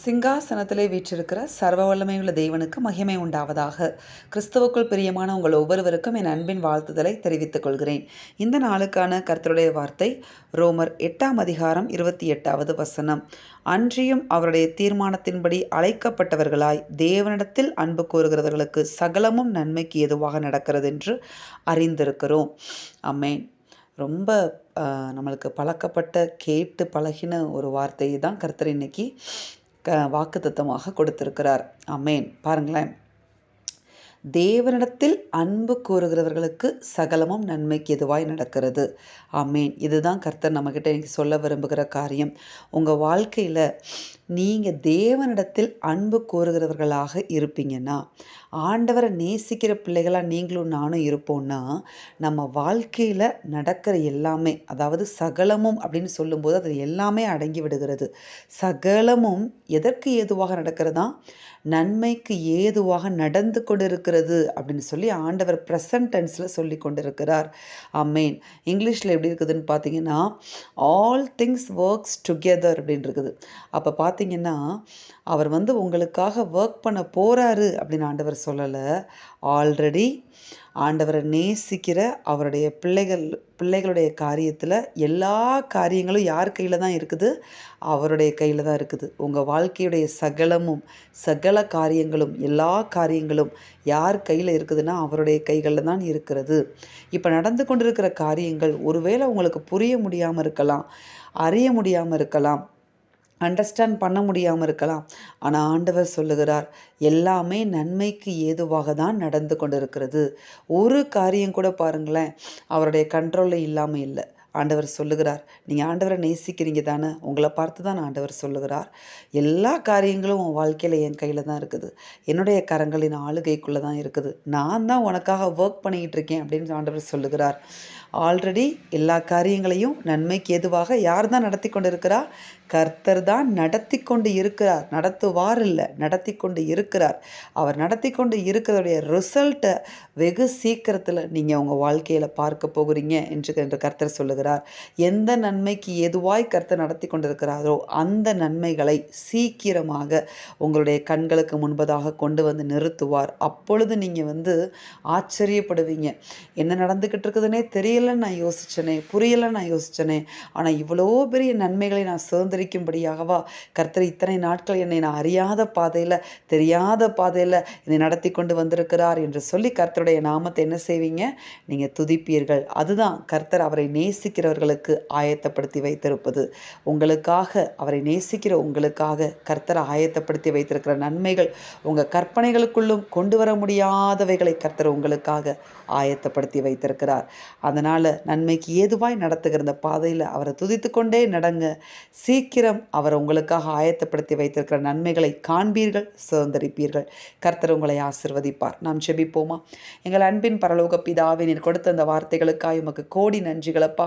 சிங்காசனத்திலே வீற்றிருக்கிற சர்வ வல்லமையுள்ள தேவனுக்கு மகிமை உண்டாவதாக. கிறிஸ்துவுக்குள் பிரியமான உங்கள் ஒவ்வொருவருக்கும் என் அன்பின் வாழ்த்துதலை தெரிவித்துக் கொள்கிறேன். இந்த நாளுக்கான கர்த்தருடைய வார்த்தை ரோமர் எட்டாம் அதிகாரம் இருபத்தி எட்டாவது வசனம். அன்றியும் அவருடைய தீர்மானத்தின்படி அழைக்கப்பட்டவர்களாய் தேவனிடத்தில் அன்பு கூறுகிறவர்களுக்கு சகலமும் நன்மைக்கு எதுவாக நடக்கிறது என்று அறிந்திருக்கிறோம். அம்மேன் ரொம்ப நம்மளுக்கு பழக்கப்பட்ட கேட்டு பழகின ஒரு வார்த்தையை தான் கர்த்தர் இன்னைக்கு. க வாக்குத்தத்தமாக கொடுத்திருக்கிறார். அமேன் பாருங்களேன். தேவனிடத்தில் அன்பு கூறுகிறவர்களுக்கு சகலமும் நன்மைக்கு எதுவாய் நடக்கிறது. ஆமேன். இதுதான் கர்த்தர் நம்மக்கிட்ட இன்னைக்கு சொல்ல விரும்புகிற காரியம். உங்கள் வாழ்க்கையில் நீங்கள் தேவனிடத்தில் அன்பு கூறுகிறவர்களாக இருப்பீங்கன்னா ஆண்டவரை நேசிக்கிற பிள்ளைகளாக நீங்களும் நானும் இருப்போம்னா நம்ம வாழ்க்கையில் நடக்கிற எல்லாமே அதாவது சகலமும் அப்படின்னு சொல்லும்போது அது எல்லாமே அடங்கி விடுகிறது. சகலமும் எதற்கு ஏதுவாக நடக்கிறதா? நன்மைக்கு ஏதுவாக நடந்து கொண்டிருக்கிறது அப்படின்னு சொல்லி ஆண்டவர் ப்ரெசன்ட் டென்ஸில் சொல்லி கொண்டிருக்கிறார். அம்மேன் இங்கிலீஷில் எப்படி இருக்குதுன்னு பார்த்தீங்கன்னா ஆல் திங்ஸ் ஒர்க்ஸ் டுகெதர் அப்படின்னு இருக்குது. அப்போ பார்த்தீங்கன்னா அவர் வந்து உங்களுக்காக ஒர்க் பண்ண போகிறாரு அப்படின்னு ஆண்டவர் சொல்லலை. ஆல்ரெடி ஆண்டவரை நேசிக்கிற அவருடைய பிள்ளைகள் பிள்ளைகளுடைய காரியத்தில் எல்லா காரியங்களும் யார் கையில் தான் இருக்குது? அவருடைய கையில் தான் இருக்குது. உங்கள் வாழ்க்கையுடைய சகலமும் சகல காரியங்களும் எல்லா காரியங்களும் யார் கையில் இருக்குதுன்னா அவருடைய கைகளில் தான் இருக்கிறது. இப்போ நடந்து கொண்டிருக்கிற காரியங்கள் ஒருவேளை உங்களுக்கு புரிய முடியாமல் இருக்கலாம் அறிய முடியாமல் இருக்கலாம் அண்டர்ஸ்டாண்ட் பண்ண முடியாமல் இருக்கலாம். ஆனால் ஆண்டவர் சொல்லுகிறார் எல்லாமே நன்மைக்கு ஏதுவாக தான் நடந்து கொண்டிருக்கிறது. ஒரு காரியம் கூட பாருங்களேன் அவருடைய கண்ட்ரோலில் இல்லாமல் இல்லை. ஆண்டவர் சொல்லுகிறார். நீங்கள் ஆண்டவரை நேசிக்கிறீங்க தானே உங்களை பார்த்து தான் ஆண்டவர் சொல்லுகிறார். எல்லா காரியங்களும் உன் வாழ்க்கையில் என் கையில் தான் இருக்குது. என்னுடைய கரங்களின் ஆளுகைக்குள்ளே தான் இருக்குது. நான் தான் உனக்காக ஒர்க் பண்ணிக்கிட்டு இருக்கேன் அப்படின்னு ஆண்டவர் சொல்லுகிறார். ஆல்ரெடி எல்லா காரியங்களையும் நன்மைக்கு எதுவாக யார் தான் நடத்தி கொண்டு இருக்கிறார் கர்த்தர் தான் நடத்தி கொண்டு இருக்கிறார். நடத்துவார் இல்லை நடத்தி கொண்டு இருக்கிறார். அவர் நடத்தி கொண்டு இருக்கிறதுடைய ரிசல்ட்டை வெகு சீக்கிரத்தில் நீங்கள் உங்கள் வாழ்க்கையில் பார்க்க போகிறீங்க என்று என்று கர்த்தர் சொல்லுகிறார். எந்த நன்மைக்கு எதுவாய் கர்த்தர் நடத்தி கொண்டிருக்கிறாரோ அந்த நன்மைகளை சீக்கிரமாக உங்களுடைய கண்களுக்கு முன்பதாக கொண்டு வந்து நிறுத்துவார். அப்பொழுது நீங்கள் வந்து ஆச்சரியப்படுவீங்க. என்ன நடந்துக்கிட்டு இருக்குதுன்னே தெரியலன்னு நான் யோசிச்சனே புரியலை நான் யோசிச்சனே ஆனால் இவ்வளோ பெரிய நன்மைகளை நான் சுதந்திரிக்கும்படியாகவா கர்த்தர் இத்தனை நாட்கள் என்னை நான் அறியாத பாதையில் தெரியாத பாதையில் என்னை நடத்தி கொண்டு வந்திருக்கிறார் என்று சொல்லி கர்த்தருடைய நாமத்தை என்ன செய்வீங்க? நீங்கள் துதிப்பீர்கள். அதுதான் கர்த்தர் அவரை நேசிக்கிறவர்களுக்கு ஆயத்தப்படுத்தி வைத்திருப்பது. உங்களுக்காக அவரை நேசிக்கிற உங்களுக்காக கர்த்தரை ஆயத்தப்படுத்தி வைத்திருக்கிற நன்மைகள் உங்கள் கற்பனைகளுக்குள்ளும் கொண்டு வர முடியாதவைகளை கர்த்தர் உங்களுக்காக ஆயத்தப்படுத்தி வைத்திருக்கிறார். அதனால் நன்மைக்கு ஏதுவாய் நடத்துகிற இந்த பாதையில் அவரை துதித்து கொண்டே நடங்க. சீக்கிரம் அவர் உங்களுக்காக ஆயத்தப்படுத்தி வைத்திருக்கிற நன்மைகளை காண்பீர்கள் சுதந்திரிப்பீர்கள். கர்த்தர் உங்களை ஆசிர்வதிப்பார். நாம் செபிப்போமா? எங்கள் அன்பின் பரலோக பிதாவே நீர் கொடுத்த அந்த வார்த்தைகளுக்காக உமக்கு கோடி நன்றிகளப்பா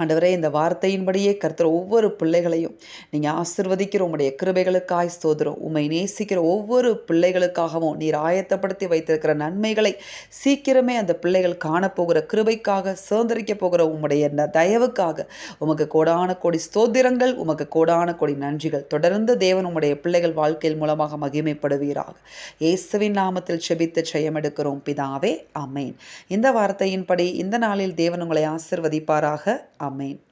ஆண்டவரே இந்த வார்த்தையின்படியே கருத்துகிற ஒவ்வொரு பிள்ளைகளையும் நீங்கள் ஆசிர்வதிக்கிற உங்களுடைய கிருபைகளுக்காய் சோதரும் உண்மை நேசிக்கிற ஒவ்வொரு பிள்ளைகளுக்காகவும் நீர் ஆயத்தப்படுத்தி வைத்திருக்கிற நன்மைகளை சீக்கிரமே அந்த பிள்ளைகள் காணப்போகிற கிருபைக்காக சுதந்திரிக்க போகிற உம்முடைய தயவுக்காக உமக்கு கோடான கோடி ஸ்தோத்திரங்கள் உமக்கு கோடான கோடி நன்றிகள். தொடர்ந்து தேவன் உம்முடைய பிள்ளைகள் வாழ்க்கையில் மூலமாக மகிமைப்படுவீராக. இயேசுவின் நாமத்தில் செபித்து செயமெடுக்கிறோம் பிதாவே அமேன் இந்த வார்த்தையின்படி இந்த நாளில் தேவன் உங்களை ஆசிர்வதிப்பாராக. Amén.